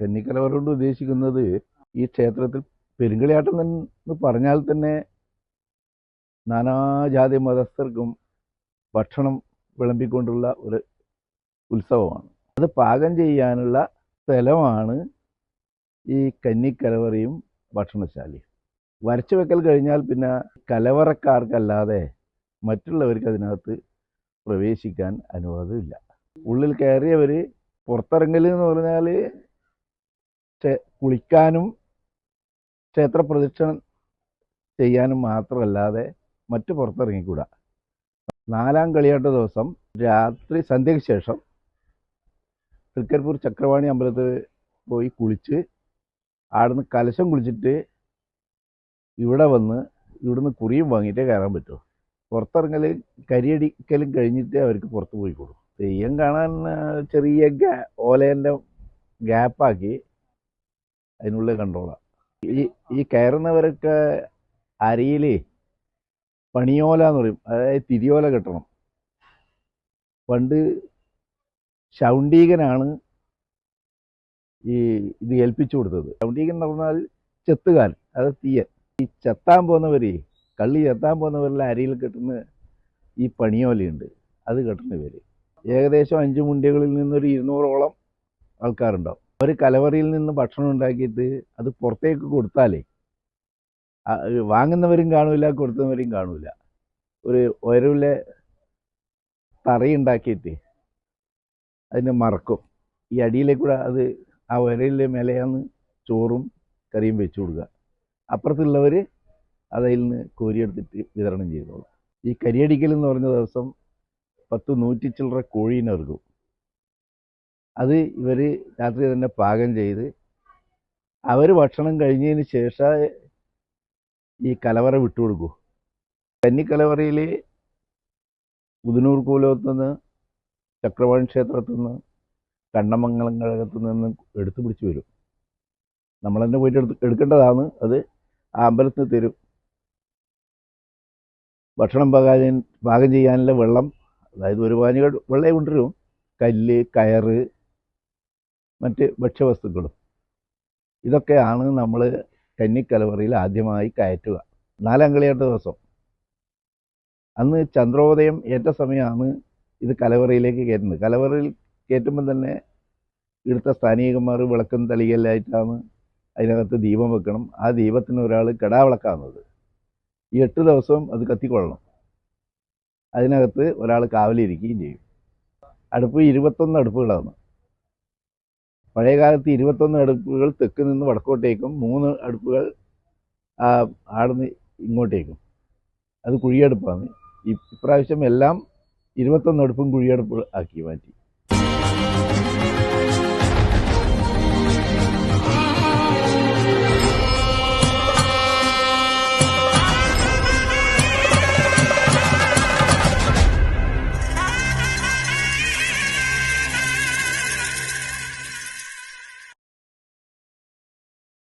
കന്നിക്കലവർ കൊണ്ട് ഉദ്ദേശിക്കുന്നത് ഈ ക്ഷേത്രത്തിൽ പെരുങ്കളിയാട്ടം എന്ന് പറഞ്ഞാൽ തന്നെ നാനാജാതി മതസ്ഥർക്കും ഭക്ഷണം വിളമ്പിക്കൊണ്ടുള്ള ഒരു ഉത്സവമാണ്. അത് പാകം ചെയ്യാനുള്ള സ്ഥലമാണ് ഈ കന്നിക്കലവറയും ഭക്ഷണശാലയും. വരച്ചു വെക്കൽ കഴിഞ്ഞാൽ പിന്നെ കലവറക്കാർക്കല്ലാതെ മറ്റുള്ളവർക്ക് അതിനകത്ത് പ്രവേശിക്കാൻ അനുവാദമില്ല. ഉള്ളിൽ കയറിയവർ പുറത്തിറങ്ങൽ എന്ന് പറഞ്ഞാൽ കുളിക്കാനും ക്ഷേത്ര പ്രദക്ഷിണം ചെയ്യാനും മാത്രമല്ലാതെ മറ്റു പുറത്തിറങ്ങിക്കൂടാ. നാലാം കളിയാട്ട ദിവസം രാത്രി സന്ധ്യയ്ക്ക് ശേഷം തൃക്കരിപ്പൂർ ചക്രവാണി അമ്പലത്തിൽ പോയി കുളിച്ച് അവിടുന്ന് കലശം കുളിച്ചിട്ട് ഇവിടെ വന്ന് ഇവിടുന്ന് കുറിയും വാങ്ങിയിട്ടേ കയറാൻ പറ്റൂ. പുറത്തിറങ്ങൽ കരിയടിക്കലും കഴിഞ്ഞിട്ട് അവർക്ക് പുറത്ത് പോയി കൊടുക്കും തെയ്യം കാണാൻ ചെറിയ ഓലേന്റെ ഗ്യാപ്പാക്കി അതിനുള്ളിൽ കണ്ടോളാം. ഈ ഈ കയറുന്നവരൊക്കെ അരിയിലേ പണിയോല എന്ന് പറയും. അതായത് തിരിയോല കെട്ടണം. പണ്ട് ശൗണ്ടീകനാണ് ഈ ഇത് ഏൽപ്പിച്ചു കൊടുത്തത്. ശൗണ്ടീകൻ എന്ന് പറഞ്ഞാൽ ചെത്തുകാൽ അത് തീയൻ ഈ ചെത്താൻ പോകുന്നവർ കള്ളി ചെത്താൻ പോകുന്നവരെല്ലാം അരിയിൽ കെട്ടുന്ന ഈ പണിയോലയുണ്ട്. അത് കെട്ടുന്നവർ ഏകദേശം അഞ്ച് മുണ്ടികളിൽ നിന്നൊരു ഇരുന്നൂറോളം ആൾക്കാരുണ്ടാവും. അവർ കലവറിയിൽ നിന്ന് ഭക്ഷണം ഉണ്ടാക്കിയിട്ട് അത് പുറത്തേക്ക് കൊടുത്താലേ വാങ്ങുന്നവരും കാണൂല കൊടുക്കുന്നവരും കാണൂല. ഒരു ഉയരവിലെ തറയുണ്ടാക്കിയിട്ട് അതിനെ മറക്കും. ഈ അടിയിലേക്കൂടെ അത് ആ ഉയരയിലെ മേലെയാണ് ചോറും കറിയും വെച്ചു കൊടുക്കുക അപ്പുറത്തുള്ളവർ അതിൽ നിന്ന് കോരിയെടുത്തിട്ട് വിതരണം ചെയ്തോളും. ഈ കരിയടിക്കൽ എന്ന് പറഞ്ഞ ദിവസം പത്ത് നൂറ്റി ചില്ലറ കോഴീനെ ഇറക്കും അത് ഇവർ രാത്രി തന്നെ പാകം ചെയ്ത് അവർ ഭക്ഷണം കഴിഞ്ഞതിന് ശേഷം ഈ കലവറ വിട്ടുകൊടുക്കൂ കന്നിക്കലവറയിൽ ഉദനൂർ കൂലത്തു നിന്ന് ചക്രവാണി ക്ഷേത്രത്തിൽ നിന്ന് കണ്ണമംഗലം കഴകത്തു നിന്ന് എടുത്തു പിടിച്ചു വരും. നമ്മൾ തന്നെ പോയിട്ട് എടുത്ത് എടുക്കേണ്ടതാണ്. അത് ആ അമ്പലത്തിന് തരും. ഭക്ഷണം പാകാൻ പാകം ചെയ്യാനുള്ള വെള്ളം അതായത് ഒരു പാനി വെള്ളം കൊണ്ടുവരും. കല്ല് കയറ് മറ്റ് ഭക്ഷ്യവസ്തുക്കളും. ഇതൊക്കെയാണ് നമ്മൾ കന്നിക്കലവറയിൽ ആദ്യമായി കയറ്റുക. നാലാം കളിയാട്ട ദിവസം. അന്ന് ചന്ദ്രോദയം ഏറ്റ സമയമാണ് ഇത് കലവറയിലേക്ക് കയറ്റുന്നത്. കലവറയിൽ കയറ്റുമ്പോൾ തന്നെ ഇവിടുത്തെ സ്ഥാനീയന്മാർ വിളക്കും തളികല്ലായിട്ടാണ് അതിനകത്ത് ദീപം വെക്കണം. ആ ദീപത്തിന് ഒരാൾ കെടാവിളക്കാവുന്നത് ഈ എട്ട് ദിവസവും അത് കത്തിക്കൊള്ളണം. അതിനകത്ത് ഒരാൾ കാവലിരിക്കുകയും ചെയ്യും. അടുപ്പ് ഇരുപത്തൊന്ന് അടുപ്പുകളാണ്. പഴയ കാലത്ത് ഇരുപത്തൊന്ന് അടുപ്പുകൾ തെക്ക് നിന്ന് വടക്കോട്ടേക്കും മൂന്ന് അടുപ്പുകൾ ആടുന്ന് ഇങ്ങോട്ടേക്കും. അത് കുഴിയടുപ്പാണ്. ഇപ്രാവശ്യം എല്ലാം ഇരുപത്തൊന്ന് അടുപ്പും കുഴിയടുപ്പ് ആക്കി മാറ്റി.